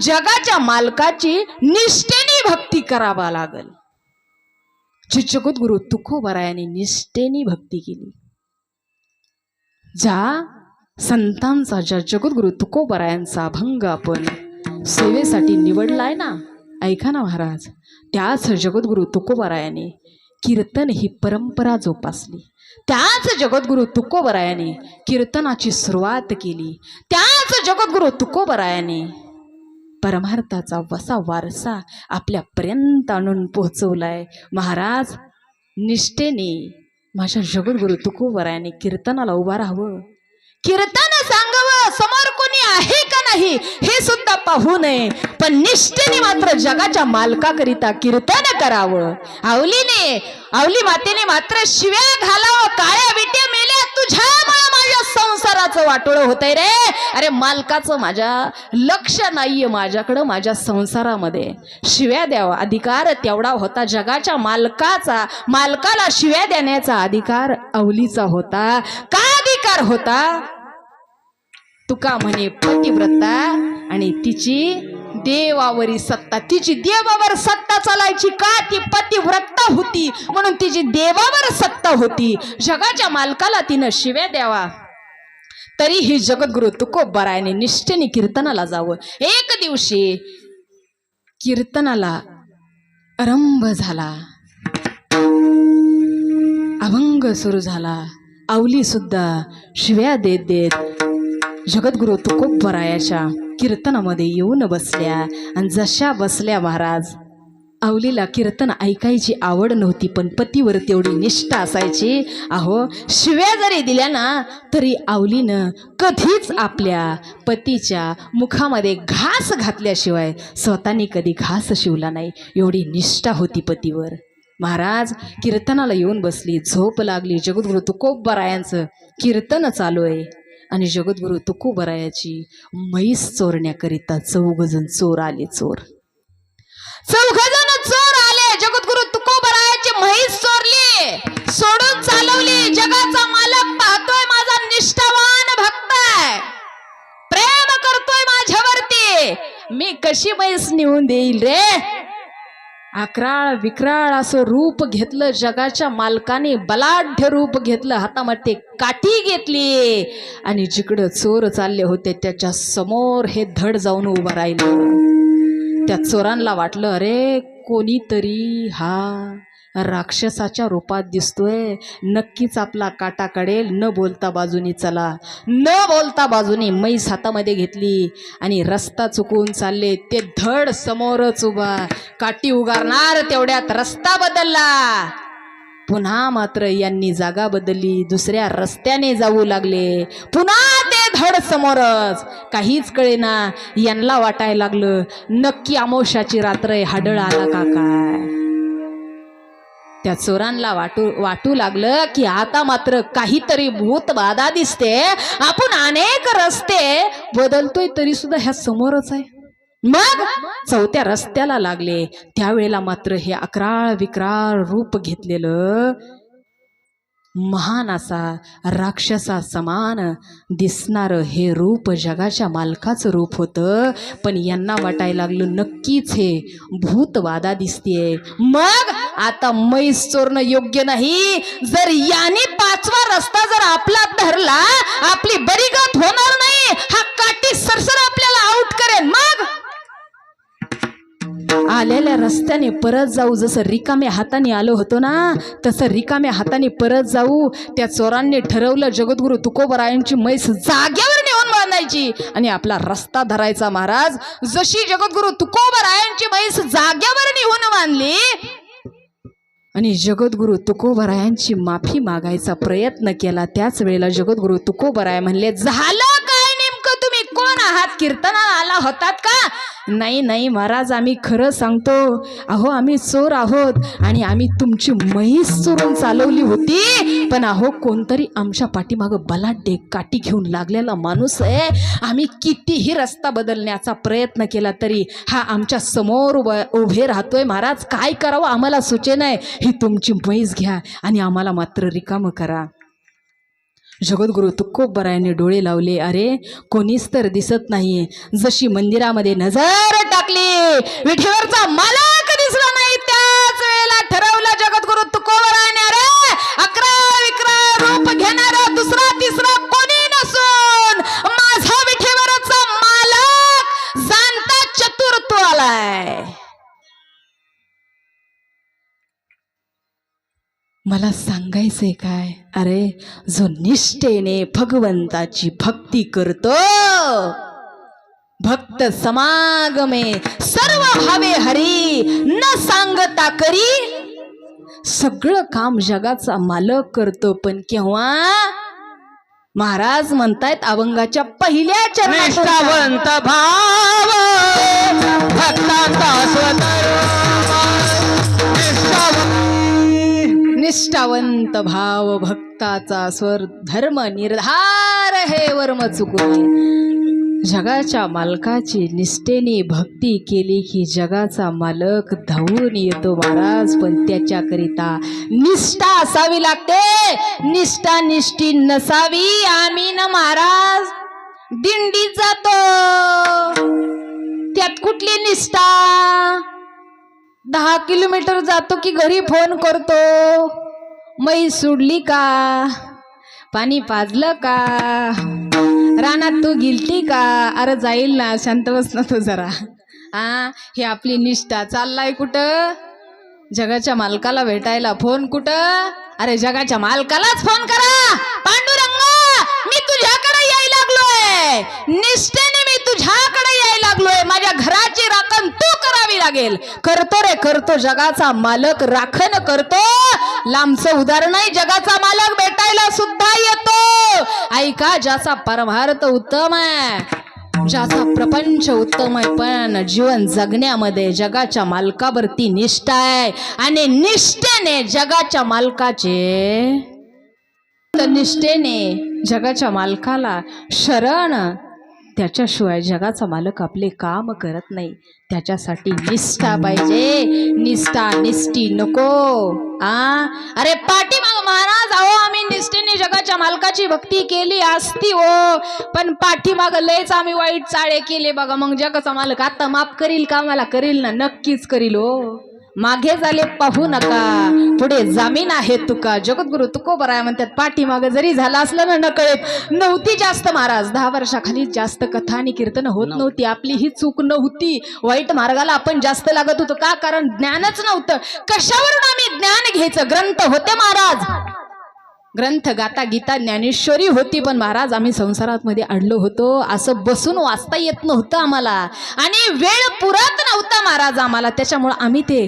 जगाच्या मालकाची निष्ठेने भक्ती करावा लागल. जे जगद्गुरु तुकोबरायाने निष्ठेने भक्ती केली. ज्या संतांचा ज्या जगद्गुरु तुकोबरायांचा अभंग आपण सेवेसाठी निवडलाय ना ऐका ना महाराज त्याच जगद्गुरु तुकोबरायाने कीर्तन ही परंपरा जोपासली. त्याच जगद्गुरु तुकोबरायाने कीर्तनाची सुरुवात केली. त्याच जगद्गुरु तुकोबरायाने परमार्थाचा वसा वारसा आपल्यापर्यंत आणून पोहोचवलाय. महाराज निष्ठेने माझ्या जगद्गुरु तुकोबरायाने कीर्तनाला उभा राहावं. कीर्तन सांग! समोर कोणी आहे का नाही हे सुद्धा पाहू नये. पण निष्ठेने मात्र जगाच्या मालकाकरिता कीर्तन करावं. आवलीने आवली मातेने मात्र शिव्या घालावं. काळ्या विट्या मेल्या तुझ्यामुळे माझ्या संसाराचं वाटोळं होतंय रे. अरे मालकाचं माझ्या लक्ष नाहीये माझ्याकडं माझ्या संसारामध्ये. शिव्या द्यावा अधिकार तेवढा होता जगाच्या मालकाचा. मालकाला शिव्या देण्याचा अधिकार अवलीचा होता. का अधिकार होता? तुका म्हणे पतिव्रता आणि तिची देवावरी सत्ता तिची देवावर सत्ता चालायची का? ती पतिव्रता होती. म्हणून तिची देवावर सत्ता होती. जगाच्या मालकाला तिनं शिव्या द्यावा. तरी ही जगद्गुरु तुकोबरायाने निष्ठेने कीर्तनाला जावं. एक दिवशी कीर्तनाला आरंभ झाला. अभंग सुरू झाला. आवली सुद्धा शिव्या देत देत जगद्गुरु तुकोबरायाच्या कीर्तनामध्ये येऊन बसल्या. आणि जशा बसल्या महाराज आवलीला कीर्तन ऐकायची आवड नव्हती पण पतीवर तेवढी निष्ठा असायची. अहो शिव्या जरी दिल्या ना तरी आवलीनं कधीच आपल्या पतीच्या मुखामध्ये घास घातल्याशिवाय स्वतःने कधी घास शिवला नाही. एवढी निष्ठा होती पतीवर. महाराज कीर्तनाला येऊन बसली. झोप लागली. जगद्गुरु तुकोबरायांचं कीर्तन चालू आहे. आणि जगद्गुरु तुकोबरायाची म्हैस चोरण्याकरिता चौघजण चोर आले चोर. चौघजण चोर आले. जगद्गुरु तुकोबरायाची म्हैस चोरली. सोडून चालवली. जगाचा मालक पाहतोय माझा निष्ठावान भक्त आहे. प्रेम करतोय माझ्यावरती. मी कशी म्हैस नेऊन देईल रे? अकराळ विक्राळ असं रूप घेतलं जगाच्या मालकाने बलाढ्य रूप घेतलं हातामध्ये काठी घेतली. आणि जिकडं चोर चालले होते त्याच्यासमोर हे धड जाऊन उभं राहिलं. त्या चोरांना वाटलं अरे कोणीतरी हा राक्षसाच्या रूपात दिसतोय. नक्कीच आपला काटा कडेल. न बोलता बाजूनी चला. न बोलता बाजूनी मैस हातामध्ये घेतली आणि रस्ता चुकवून चालले. ते धड समोरच उभा. काठी उगारणार तेवढ्यात रस्ता बदलला. पुन्हा मात्र यांनी जागा बदलली. दुसऱ्या रस्त्याने जाऊ लागले. पुन्हा ते धड समोरच. काहीच कळेना. यांना वाटायला लागलं. नक्की आमोशाची रात्र आहे, हाडळ आला का काय? त्या चोरांना वाटू वाटू लागलं की आता मात्र काहीतरी भूत बाधा दिसते. आपण अनेक रस्ते बदलतोय तरी सुद्धा ह्या समोरच आहे. मग चौथ्या रस्त्याला लागले. त्यावेळेला मात्र हे अकराळ विक्राळ रूप घेतलेलं महान असा राक्षसा समान दिसणारं हे रूप जगाच्या मालकाचं रूप होतं. पण यांना वाटायला लागलं नक्कीच हे भूतवादा दिसतेय. मग आता म्हैस चोरणं योग्य नाही. जर याने पाचवा रस्ता जर आपला धरला आपली बरीगत होणार नाही. हा काठी सरसर आपल्याला आउट करेल मग? आलेल्या रस्त्याने परत जाऊ. जसं रिकाम्या हाताने आलो होतो ना तसं रिकाम्या हाताने परत जाऊ. त्या चोरांनी ठरवलं जगद्गुरु तुकोबरायांची म्हैस जाग्यावर नेऊन बांधायची आणि आपला रस्ता धरायचा महाराज. जशी जगद्गुरु तुकोबरायांची म्हैस जाग्यावर नेऊन बांधली आणि जगद्गुरु तुकोबरायांची माफी मागायचा प्रयत्न केला. त्याच वेळेला जगद्गुरु तुकोबराय म्हणले झालं! कोण आहात? कीर्तनाला आला होतात का? नाही नाही महाराज आम्ही खरं सांगतो. अहो आम्ही चोर आहोत आणि आम्ही तुमची म्हैस चोरून चालवली होती. पण अहो कोणतरी आमच्या पाठीमागं बलाढ्य काठी घेऊन लागलेला माणूस आहे. आम्ही कितीही रस्ता बदलण्याचा प्रयत्न केला तरी हा आमच्यासमोर उभा उभे राहतोय. महाराज काय करावं? आम्हाला सुचे नाही ही तुमची म्हैस घ्या आणि आम्हाला मात्र रिकामं करा. जगद्गुरु तुकोबरायाने डोळे लावले. अरे कोणीच तर दिसत नाही जशी मंदिरामध्ये नजर टाकली विठीवरचा मालक दिसला नाही त्याच वेळेला ठरवलं जगद्गुरु तुकोबरायाने अरे अकरा विक्रा रूप घेणारा दुसरा तिसरा कोणी नसून माझा विठीवरचा मालक जाणता चतुर तो आलाय. मला सांगायचंय काय? अरे जो निष्ठेने भगवंताची भक्ती करतो भक्त समागमे सर्व भावे हरी न सांगता करी सगळं काम जगाचा मालक करतो. पण केव्हा? महाराज म्हणतायत अभंगाच्या पहिल्या चरणात निष्ठावंत भाव भक्तांचा निष्ठावंत भाव भक्ताचा स्वर धर्म निर्धार हे वर्म चुकून. जगाच्या मालकाची निष्ठेने भक्ती केली की जगाचा मालक धावून येतो महाराज पण त्याच्याकरिता निष्ठा असावी लागते. निष्ठा निष्ठी नसावी आम्ही ना महाराज. दिंडीत जातो. त्यात कुठली निष्ठा? दहा किलोमीटर जातो की घरी फोन करतो. मै सुडली का? पाणी पाजलं का? रानात तू गिलती का? अरे जाईल ना शांत बस ना तू जरा. हा हे आपली निष्ठा चाललाय कुठं? जगाच्या मालकाला भेटायला फोन कुठं? अरे जगाच्या मालकालाच फोन करा. पांडुरंगा मी तुझ्याकडे यायला लागलोय. निष्ठेने मी तुझ्याकडे यायला लागलोय. माझ्या घराची रक्कम तू करावी लागेल. करतो रे करतो. जगाचा मालक राखण करतो. लांबचं उदाहरण आहे जगाचा मालक भेटायला सुद्धा येतो. ऐका ज्याचा परमार्थ उत्तम आहे ज्याचा प्रपंच उत्तम आहे पण जीवन जगण्यामध्ये जगाच्या मालकावरती निष्ठा आहे. आणि निष्ठेने जगाच्या मालकाचे निष्ठेने जगाच्या मालकाला शरण त्याच्याशिवाय जगाचा मालक आपले काम करत नाही. त्याच्यासाठी निष्ठा पाहिजे. निष्ठा निष्ठी नको. आ? अरे पाठीमाग महाराज अहो आम्ही निष्ठेने जगाच्या मालकाची भक्ती केली असती हो. पण पाठीमाग लयच आम्ही वाईट चाळे केले बघा. मग जगाचा मालक आता माफ करील का? मला करील ना. नक्कीच करील हो. मागे झाले पाहू नका. पुढे जामीन आहे तुका. जगद्गुरु तुको बराय म्हणतात पाठीमाग जरी झाला असलं ना नकळत नव्हती जास्त महाराज. दहा वर्षाखाली जास्त कथा आणि कीर्तन होत नव्हती. आपली ही चूक नव्हती. वाईट मार्गाला आपण जास्त लागत होतो. का? कारण ज्ञानच नव्हतं. कशावरून आम्ही ज्ञान घ्यायचं? ग्रंथ होते महाराज. ग्रंथ गाता गीता ज्ञानेश्वरी होती पण महाराज आम्ही संसारात मध्ये अडलो होतो. असं बसून वाचता येत नव्हतं आम्हाला. आणि वेळ पुरत नव्हता महाराज आम्हाला. त्याच्यामुळं आम्ही ते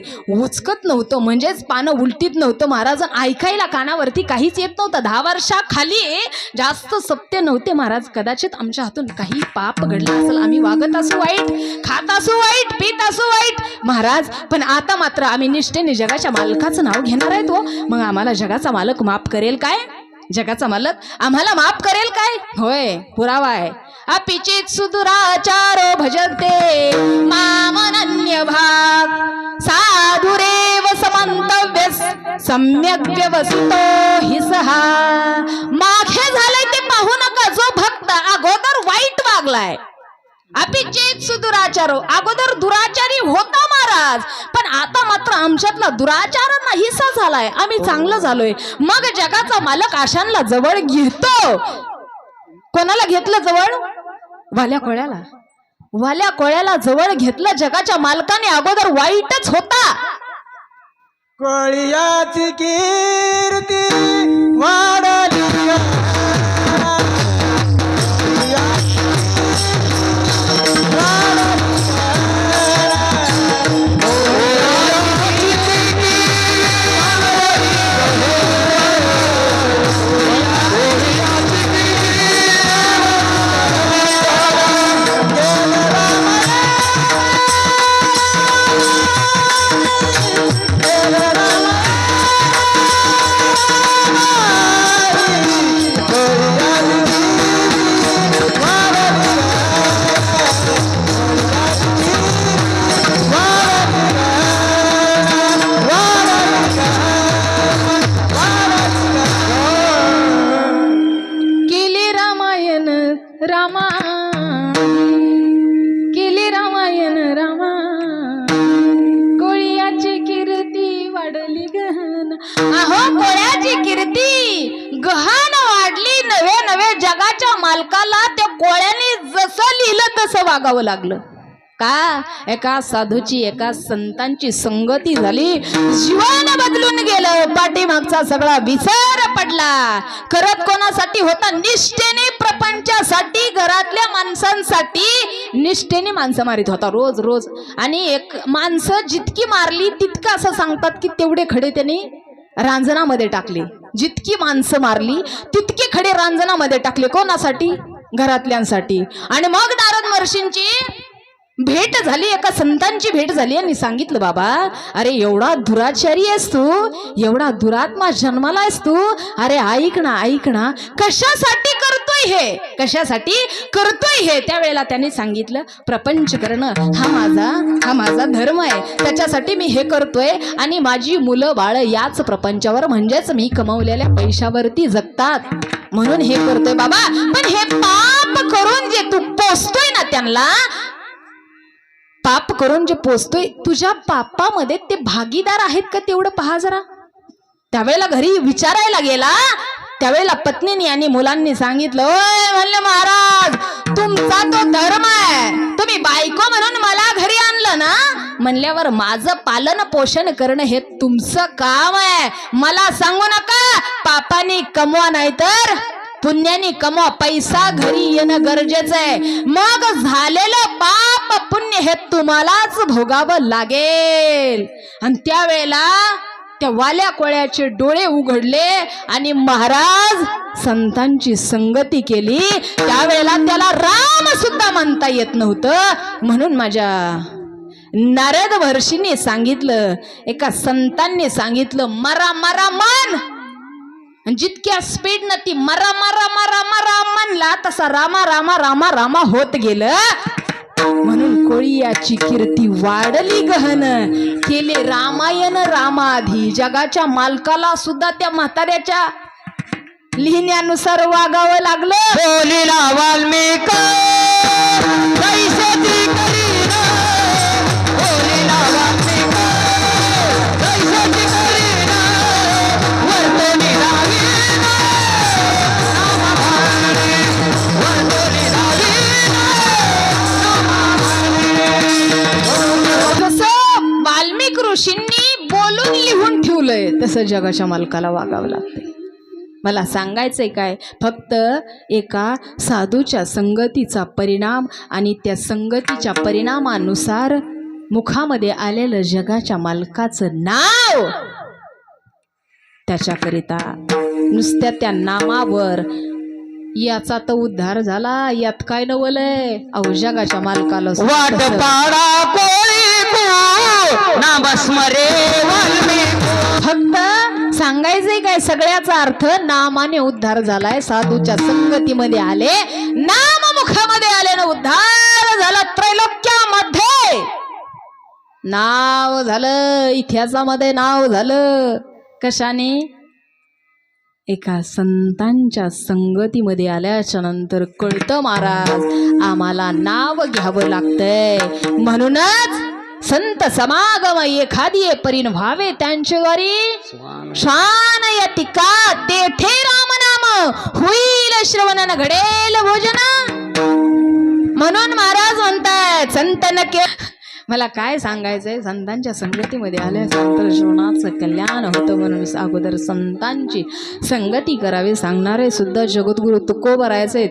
उचकत नव्हतो. म्हणजेच पानं उलटीत नव्हतं. महाराज ऐकायला कानावरती काहीच येत नव्हतं. दहा वर्षाखाली जास्त सत्य नव्हते महाराज. कदाचित आमच्या हातून काही पाप घडलं असेल. आम्ही वागत असू वाईट खात असू वाईट पित असू वाईट. महाराज पण आता मात्र आम्ही निष्ठेने जगाच्या मालकाचं नाव घेणार आहेत हो. मग आम्हाला जगाचा मालक माफ करेल काय? जगाचा मालक आम्हाला माफ करेल काय? होय पुरावा आहे. अपिचित सुदुराचारो भजते मामनन्य भाग. साधुरेव समंतव्य सम्यक व्यवसितो हि सहा मागे झालंय ते पाहू नका जो भक्त अगोदर वाईट वागलाय. अपिचेत सुदुराचारो अगोदर दुराचारी होता महाराज पण आता मात्र आमच्यातला दुराचार नाहीसा झालाय. आम्ही चांगलं झालोय. मग जगाचा मालक आशांना जवळ घेतो. कोणाला घेतलं जवळ? वाल्या कोळ्याला. वाल्या कोळ्याला जवळ घेतलं जगाच्या मालकाने. अगोदर वाईटच होता. कळियाची कीर्ती वाढली. लिहिलं लागलं. का? एका साधूची एका संतांची संगती झाली. जीवन बदलून गेलं. पाठीमागचा सगळा विसर पडला. करत कोणासाठी होता? निष्ठेने प्रपंचासाठी घरातल्या माणसांसाठी निष्ठेने माणसं मारित होता रोज रोज. आणि एक माणसं जितकी मारली तितकं असं सांगतात की तेवढे खडे त्यांनी रांजणामध्ये टाकले. जितकी माणसं मारली तितके खडे रांजणामध्ये टाकले. कोणासाठी? घरातल्यांसाठी. आणि मग नारद महर्षींची भेट झाली एका संतांची भेट झाली. आणि सांगितलं बाबा अरे एवढा दुराचारी आहेस तू एवढा दुरात्मा जन्माला आहेस तू. अरे ऐक ना ऐक ना कशासाठी करतोय हे? कशासाठी? करतोय हे? त्यावेळेला त्यांनी सांगितलं प्रपंच करणं हा माझा हा माझा धर्म आहे. त्याच्यासाठी मी हे करतोय आणि माझी मुलं बाळ याच प्रपंचावर म्हणजेच मी कमवलेल्या पैशावरती जगतात. म्हणून हे करतोय बाबा. पण हे पाप करून जे तू पोचतोय ना त्यांना पाप करून जे पोचतोय तुझ्या पापामध्ये ते भागीदार आहेत का तेवढं पहा जरा. त्यावेळेला घरी विचारायला गेला त्यावेळेला पत्नीनी आणि मुलांनी सांगितलं ओय म्हणले महाराज तुमचा तो धर्म आहे. तुम्ही बायको म्हणून मला घरी आणलं ना? म्हणल्यावर माझं पालन पोषण करणं हे तुमचं काम आहे. मला सांगू नका पापाने कमवा नाही तर पुण्याने कमवा. पैसा घरी येणं गरजेचं आहे. मग झालेलं पाप पुण्य हे तुम्हालाच भोगावं लागेल. आणि त्यावेळेला त्या वाल्या कोळ्याचे डोळे उघडले आणि महाराज संतांची संगती केली. त्यावेळेला त्याला राम सुद्धा म्हणता येत नव्हतं. म्हणून माझ्या नारद महर्षींनी सांगितलं एका संतांनी सांगितलं मरा मरा मन. जितक्या स्पीडनं ती मरा मरा मरा मरा म्हणला तसा रामा रामा रामा रामा होत गेलं. म्हणून कोळीयाची कीर्ती वाढली गहन. केले रामायण रामाधी. जगाच्या मालकाला सुद्धा त्या म्हाताऱ्याच्या लिहिण्यानुसार वागावं लागलं. बोलिला वाल्मिक. तसं जगाच्या मालकाला वागावं लागतंय मला सांगायचंय काय? फक्त एका साधूच्या संगतीचा परिणाम आणि त्या संगतीच्या परिणामानुसार मुखामध्ये आलेलं जगाच्या मालकाचं नाव त्याच्याकरिता नुसत्या त्या नामावर याचा तर उद्धार झाला. यात काय नवलंय अहो जगाच्या मालकाला फक्त सांगायचंय काय? सगळ्याचा अर्थ नामाने उद्धार झालाय. साधूच्या संगतीमध्ये आले. नाम मुखामध्ये आले ना उद्धार झाला त्रैलोक्यामध्ये. नाव झालं इतिहासामध्ये नाव झालं. कशाने? एका संतांच्या संगतीमध्ये आल्याच्यानंतर कळतं महाराज आम्हाला नाव घ्यावं लागतंय. म्हणूनच संत समागम एखादी परीन व्हावे त्यांच्या वारी शान यतिका तेथे राम नाम होईल श्रवणन घडेल भोजन. म्हणून महाराज म्हणतायत संतन के मला काय सांगायचंय? संतांच्या संगतीमध्ये आल्या संत कल्याण होतं म्हणून अगोदर संतांची संगती करावी सांगणारे सुद्धा जगद्गुरु तुकोबरायचे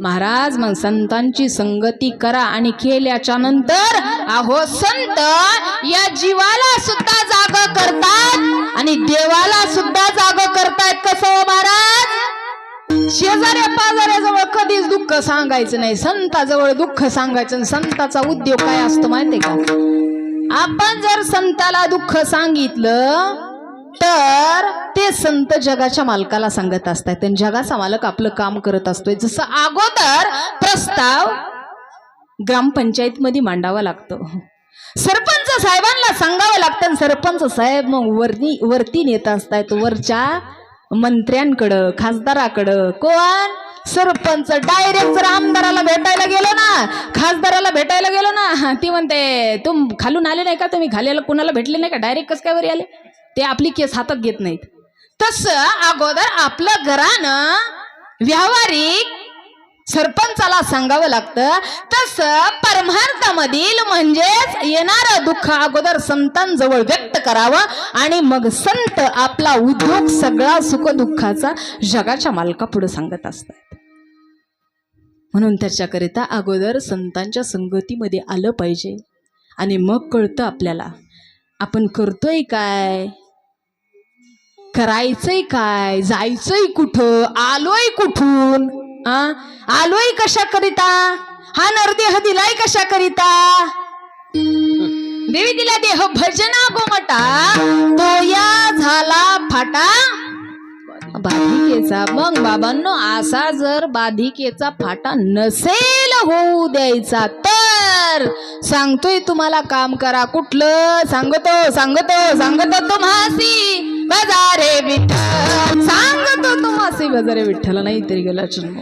महाराज मग संतांची संगती करा आणि केल्याच्यानंतर अहो संत या जीवाला सुद्धा जाग करतात आणि देवाला सुद्धा जाग करतायत कसं हो महाराज? शेजाऱ्या पाजाऱ्याजवळ कधीच दुःख सांगायचं नाही. संताजवळ दुःख सांगायचं संताचा उद्योग काय असतो माहितीये का? आपण जर संताला दुःख सांगितलं तर ते संत जगाच्या मालकाला सांगत असतात. आणि जगाचा मालक आपलं काम करत असतोय. जसं अगोदर प्रस्ताव ग्रामपंचायत मध्ये मांडावा लागतो. सरपंच साहेबांना सांगावं लागतं. सरपंच साहेब मग वरती वरती नेत असतात. वरच्या मंत्र्यांकडं खासदाराकडं कोण? सरपंच डायरेक्ट जर आमदाराला भेटायला गेलो ना खासदाराला भेटायला गेलो ना ती म्हणते तुम खालून आले नाही का तुम्ही? खाल्याला कुणाला भेटले नाही का? डायरेक्ट कसं काय वरी आले? ते आपली केस हातात घेत नाहीत. तस अगोदर आपलं घरानं व्यावहारिक सरपंचाला सांगावं लागतं तस परमार्थामधील म्हणजेच येणारं दुःख अगोदर संतांजवळ व्यक्त करावं आणि मग संत आपला उद्योग सगळा सुख दुःखाचा जगाच्या मालकापुढे सांगत असतात. म्हणून त्याच्याकरिता अगोदर संतांच्या संगतीमध्ये आलं पाहिजे आणि मग कळतं आपल्याला आपण करतोय काय? करायचंय काय? जायचंय कुठं? आलोय कुठून? आलोय कशा करिता? हा नरदेह दिलाय कशा करिता? देवी दिला देह भजना गोमटा तो या झाला फाटा. बाधिकेचा मग बाबांनो असा जर बाधिकेचा फाटा नसेल होऊ द्यायचा तर. सांगतोय तुम्हाला काम करा. कुठलं? सांगतो सांगतो सांगतो तुम्हासी बजारे विठ्ठल. सांगतो तुम्हासी बजारे विठ्ठल. नाही तरी गेला जन्म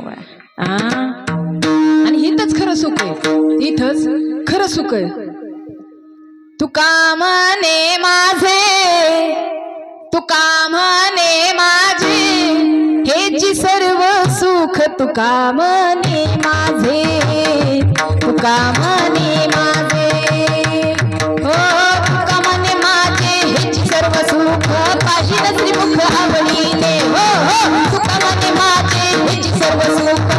आणि हिथंच खरं सुख आहे. इथंच खरं सुख आहे. तू कामने माझे तू कामने माझे. हेची सर्व सुख तू कामने माझे. तू माझे. हो तू माझे. हेची सर्व सुख पाहिजे श्रीमुख आवडीने. हो हो माझे. हेची सर्व सुख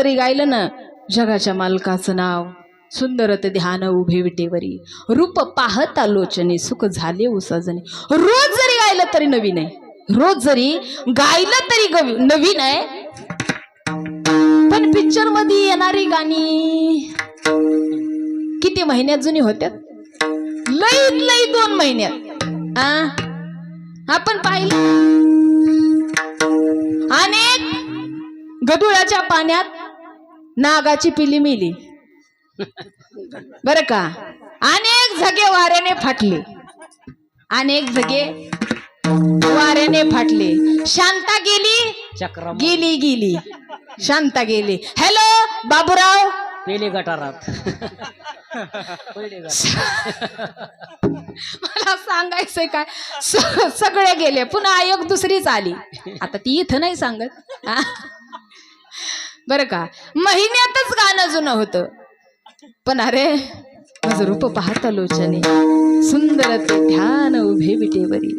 जरी गायलं ना जगाच्या मालकाचं नाव सुंदर ते ध्यान उभे विटेवरी रूप पाहता लोचने सुख झाले उसाजने. रोज जरी गायलं तरी नवीन आहे. रोज जरी गायलं तरी नवीन आहे. पण पिक्चरमध्ये येणारी गाणी किती महिन्यात जुनी होत्यात? लईत लई दोन महिन्यात. आ? आपण पाहिलं? अनेक गडुळाच्या पाण्यात नागाची पिली मिली. बर का? अनेक झगे वाऱ्याने फाटले. अनेक झगे वाऱ्याने फाटले. शांता गेली? चक्र गेली गेली. शांता गेली. हॅलो बाबूराव. पेले गटारात. मला सांगायचंय काय? सगळे गेले. पुन्हा एक दुसरीच आली. आता ती इथं नाही सांगत. हा? बरं का? महिन्यातच गाणं जुनं होतं. पण अरे माझं रूप पाहता लोचने सुंदर ते ध्यान उभे विटेवरी.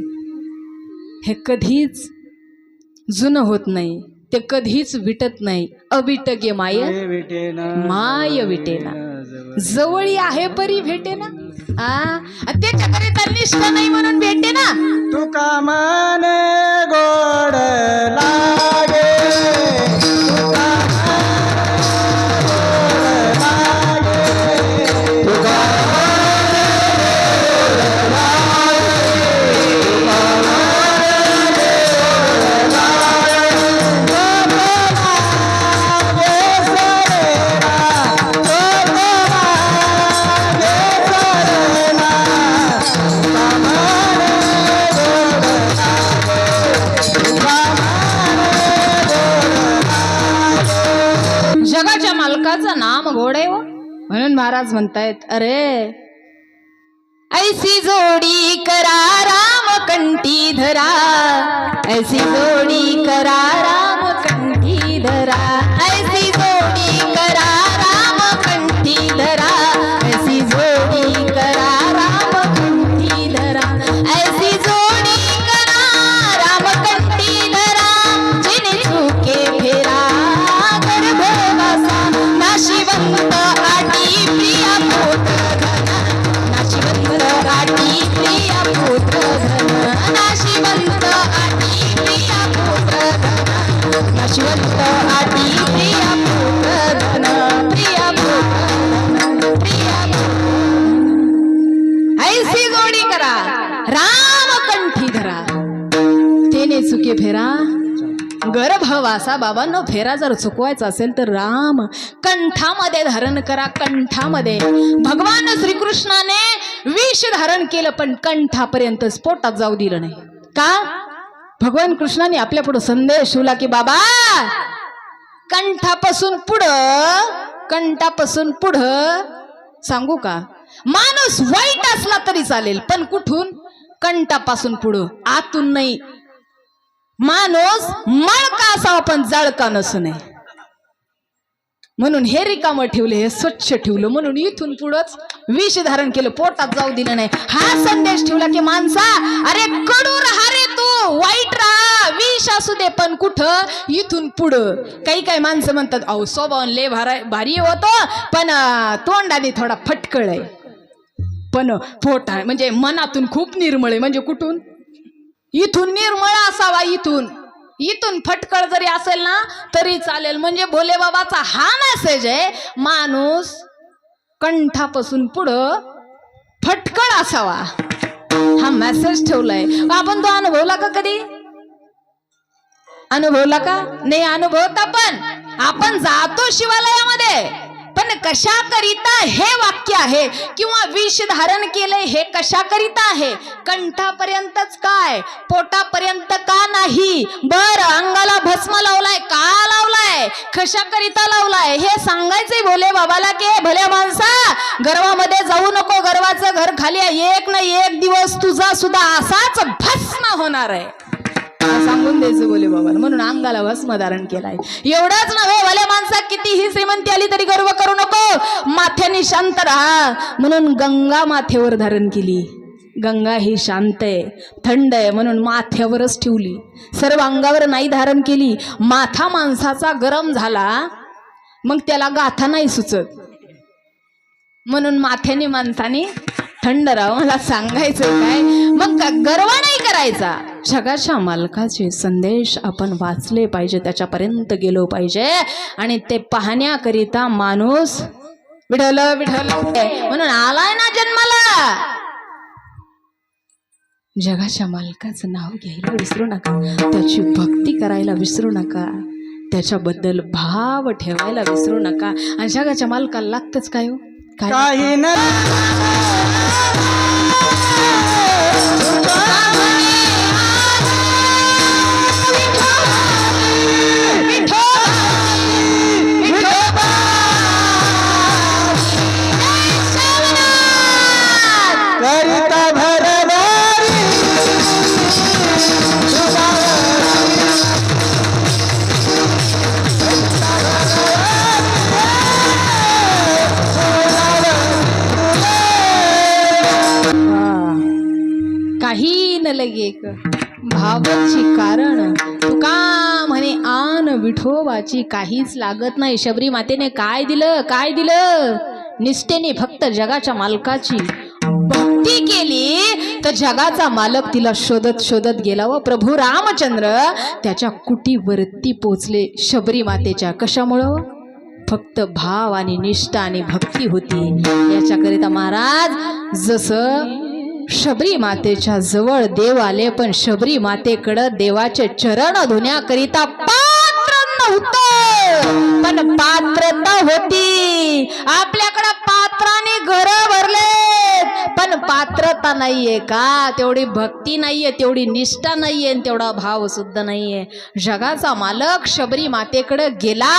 हे कधीच जुनं होत नाही. ते कधीच विटत नाही. अविट गे माय माय विटेना. जवळी. आहे परी भेटे ना आ त्याच्याकरिता निष्ठा नाही म्हणून भेटे ना तुका मने गोड लागे मालकाचं नाम गोड आहे हो. म्हणून महाराज म्हणतायत अरे ऐसी जोडी करा राम कंठी धरा ऐसी जोडी करा राम कंठी धरा नाशिवंत प्रिया प्रिया प्रिया ऐसी जोडी करा. राम कंठी धरा. तेने चुके फेरा. गर्भवासा बाबांनो फेरा जर चुकवायचा असेल तर राम कंठामध्ये धारण करा कंठामध्ये. भगवान श्रीकृष्णाने विष धारण केलं पण कंठापर्यंत स्फोटात जाऊ दिलं नाही. का? भगवान कृष्णाने आपल्या पुढे संदेश ठेवला की बाबा कंठापासून पुढं कंठापासून पुढं सांगू का? माणूस वाईट असला तरी चालेल पण कुठून? कंठापासून पुढं आतून नाही. माणूस मळका असावा पण जळका नसू नये म्हणून हे रिकामं ठेवलं हे स्वच्छ ठेवलं. म्हणून इथून पुढंच विष धारण केलं. पोटात जाऊ दिलं नाही. हा संदेश ठेवला की माणसा अरे कडू राहा रे तू वाईट राहा. विष असू दे पण कुठं? इथून पुढं. काही काही माणसं म्हणतात अहो स्वभाव लय भारा भारी होतो पण तोंडाने थोडा फटकळ आहे. पण पोटा म्हणजे मनातून खूप निर्मळ आहे. म्हणजे कुठून? इथून निर्मळ असावा इथून. इथून फटकळ जरी असेल ना तरी चालेल. म्हणजे भोले बाबाचा हा मेसेज आहे माणूस कंठापासून पुढं फटकळ असावा. हा मेसेज ठेवलाय. आपण तो अनुभवला का कधी? अनुभवला का? नाही अनुभवता पण. आपण जातो शिवालयामध्ये. पण कशाकरिता हे वाक्य आहे किंवा विष धारण केलंय हे कशाकरिता आहे? कंठापर्यंतच काय? पोटापर्यंत का नाही? बर अंगाला भस्म लावलाय. का लावलाय? कशाकरिता लावलाय? हे सांगायचंय भोले बाबाला की भल्या माणसा गर्वामध्ये जाऊ नको. गर्वाचं घर खाली आहे. एक ना एक दिवस तुझा सुद्धा असाच भस्म होणार आहे. सांगून द्यायचं बोले बाबा म्हणून अंगाला भस्म धारण केलाय. एवढंच नव्हे भल्या माणसा कितीही श्रीमंती आली तरी गर्व करू नको. माथ्याने शांत राहा. म्हणून गंगा माथ्यावर धारण केली. गंगा ही शांत आहे थंड आहे म्हणून माथ्यावरच ठेवली. सर्व अंगावर नाही धारण केली. माथा माणसाचा गरम झाला मग त्याला गाथा नाही सुचत. म्हणून माथ्याने माणसाने थंड राहा. मला सांगायचं काय? मग गर्व नाही करायचा? जगाच्या मालकाचे संदेश आपण वाचले पाहिजे त्याच्यापर्यंत गेलो पाहिजे. आणि ते पाहण्याकरिता माणूस विढल विढल म्हणून आलाय ना जन्माला. जगाच्या मालकाचं नाव घ्यायला विसरू नका. त्याची भक्ती करायला विसरू नका. त्याच्याबद्दल भाव ठेवायला विसरू नका. आणि जगाच्या मालकाला लागतच काय हो? काय काही करिता काही न लगे भावाची कारण. तुका म्हणे आन विठोबाची काहीच लागत नाही. शबरी मातेने काय दिलं? काय दिलं? निष्ठेने फक्त जगाच्या मालकाची. भक्ती केली? तर जगाचा मालक तिला शोधत शोधत गेला. व प्रभू रामचंद्र त्याच्या कुटीवरती पोचले शबरी मातेच्या कशामुळं? फक्त भाव आणि निष्ठा आणि भक्ती होती. याच्याकरिता महाराज जसं शबरी मातेच्या जवळ देव आले पण शबरी मातेकडं देवाचे चरण धुण्याकरिता पात्र नव्हतं. पण पात्रता होती. आपल्याकडं पात्राने घर भरले पण पात्रता नाहीये का? तेवढी भक्ती नाहीये तेवढी निष्ठा नाहीये आणि तेवढा भाव सुद्धा नाहीये. जगाचा मालक शबरी मातेकडे गेला.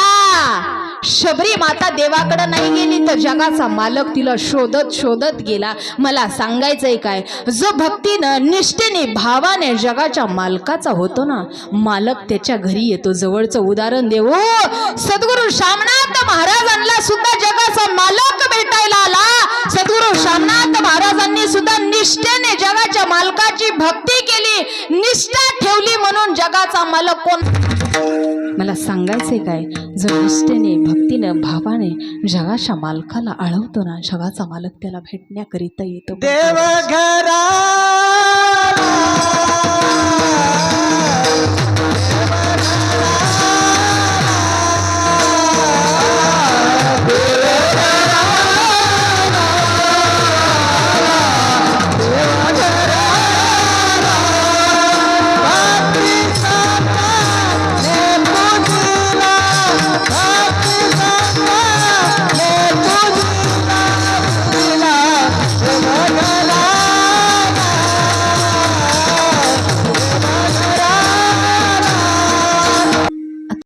शबरी माता देवाकडे नाही गेली तर जगाचा मालक तिला शोधत शोधत गेला. मला सांगायचंय काय? जो भक्तीनं निष्ठेने भावाने जगाच्या मालकाचा होतो ना मालक त्याच्या घरी येतो. जवळचं उदाहरण देऊ. सद्गुरु श्यामनाथ महाराजांना सुद्धा जगाचा मालक भेटायला आला. सद्गुरु महाराज महाराजांनी सुद्धा निष्ठेने जगाच्या मालकाची भक्ती केली निष्ठा ठेवली म्हणून जगाचा मालक कोण? मला सांगायचंय काय जर निष्ठेने भक्तीनं भावाने जगाच्या मालकाला आळवतो ना जगाचा मालक त्याला भेटण्याकरिता येतो. देव घरा